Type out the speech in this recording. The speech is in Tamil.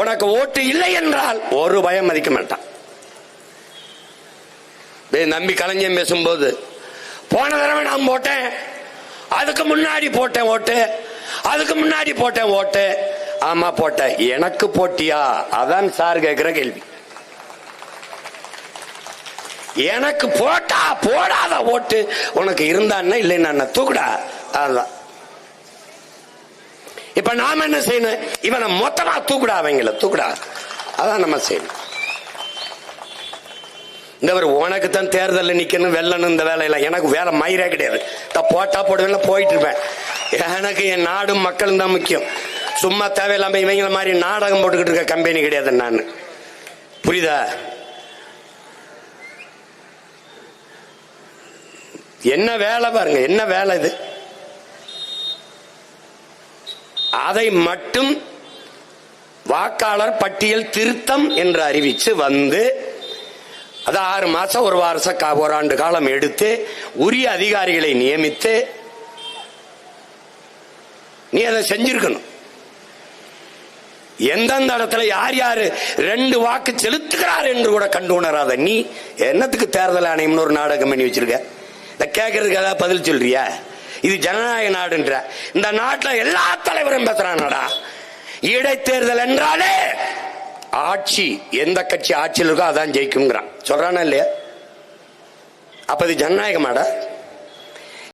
உனக்கு ஓட்டு இல்லை என்றால் ஒரு பயம் மதிக்க மாட்டான். டேய் நம்பி கலைஞன் பேசும்போது போன தடவை நான் போட்டேன் அதுக்கு முன்னாடி போட்டேன் ஓட்டு அதுக்கு முன்னாடி போட்டேன் ஓட்டு. ஆமா போட்டேன் எனக்கு போட்டியா? அதான் சார் கேட்கிற கேள்வி. எனக்கு போட்டா போடாத ஓட்டு உனக்கு இருந்தான்னா இல்லைன்னா தூக்குடா. அதுதான் இப்ப நாம என்ன செய்யணும்? இவனை மொத்தமா தூக்குடா அவங்கள தூக்குடா. அதான் நம்ம செய்யணும். இந்த ஒரு உனக்கு தான் தேர்தலில் நிற்கணும் வெல்லணும் இந்த வேலையெல்லாம். எனக்கு வேலை மயிரே கிடையாது. நான் போட்டா போடுவேன் போயிட்டு இருப்பேன். எனக்கு என் நாடும் மக்களும் தான் முக்கியம். சும்மா தேவையில்லாம இவங்கள மாதிரி நாடகம் போட்டுக்கிட்டு இருக்க கம்பெனி கிடையாது நான். புரியுதா? என்ன வேலை பாருங்க என்ன வேலை இது? அதை மட்டும் வாக்காளர் பட்டியல் திருத்தம் என்று அறிவித்து வந்து அது ஆறு மாசம் ஒரு வருஷம் ஒரு ஆண்டு காலம் எடுத்து உரிய அதிகாரிகளை நியமித்து நீ அதை செஞ்சிருக்கணும். எந்தெந்த இடத்துல யார் யாரு ரெண்டு வாக்கு செலுத்துகிறார் என்று கூட கண்டு உணராத நீ என்னத்துக்கு தேர்தல் ஆணையம்னு ஒரு நாடகம் பண்ணி வச்சிருக்க? இத கேட்கறதுக்கு ஏதாவது பதில் சொல்றியா? இது ஜனநாயக நாடுன்ற. இந்த நாட்டுல எல்லா தலைவரும் பேசுறானடா இடைத்தேர்தல் என்றாலே ஆட்சி எந்த கட்சி ஆட்சியில் இருக்கோ அதான் ஜெயிக்குங்கிறான் சொல்றானா இல்லையா? அப்ப இது ஜனநாயகமாடா?